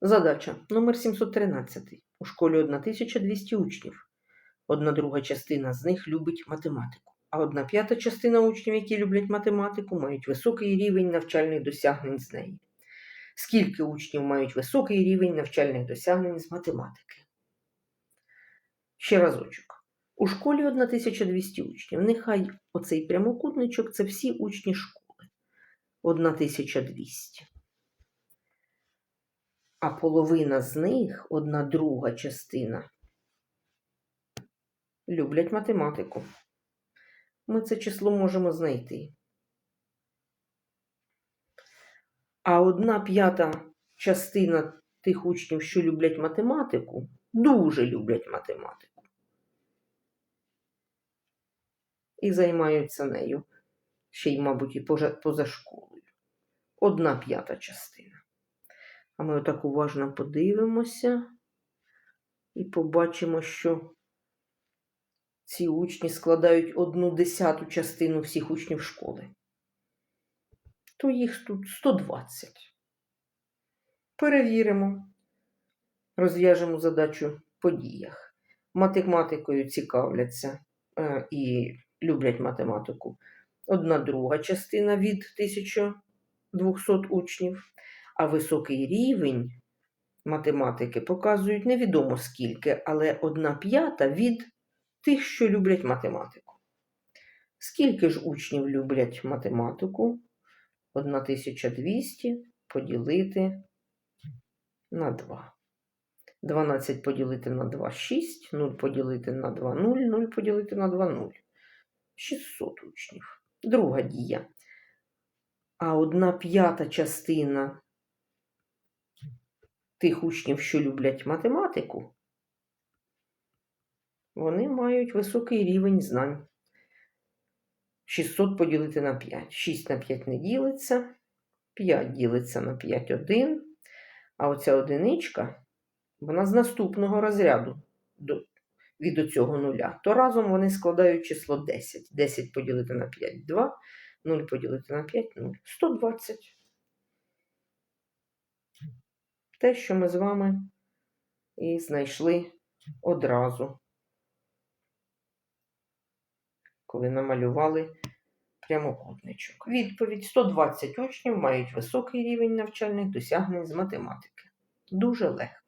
Задача номер 713. У школі 1200 учнів. Одна друга частина з них любить математику, а одна п'ята частина учнів, які люблять математику, мають високий рівень навчальних досягнень з неї. Скільки учнів мають високий рівень навчальних досягнень з математики? Ще разочок. У школі 1200 учнів. Нехай оцей прямокутничок це всі учні школи. 1200. А половина з них, одна друга частина, люблять математику. Ми це число можемо знайти. А одна п'ята частина тих учнів, що люблять математику, дуже люблять математику. І займаються нею ще й, мабуть, і поза школою. Одна п'ята частина. А ми отак уважно подивимося і побачимо, що ці учні складають одну десяту частину всіх учнів школи. То їх тут 120. Перевіримо. Розв'яжемо задачу по діях. Математикою цікавляться е, і люблять математику. Одна друга частина від 1200 учнів а високий рівень математики показують невідомо скільки, але одна п'ята від тих, що люблять математику. Скільки ж учнів люблять математику? 1200 поділити на 2. 12 поділити на 2 6, 0 поділити на 2 0, 0 поділити на 2 0. 600 учнів. Друга дія. А одна п'ята частина тих учнів, що люблять математику, вони мають високий рівень знань. 600 поділити на 5. 6 на 5 не ділиться, 5 ділиться на 5 1. А оця одиничка, вона з наступного розряду від оцього нуля. То разом вони складають число 10. 10 поділити на 5 2, 0 поділити на 5 0. 120 те, що ми з вами і знайшли одразу, коли намалювали прямокутничок. Відповідь: 120 учнів мають високий рівень навчальних досягнень з математики. Дуже легко.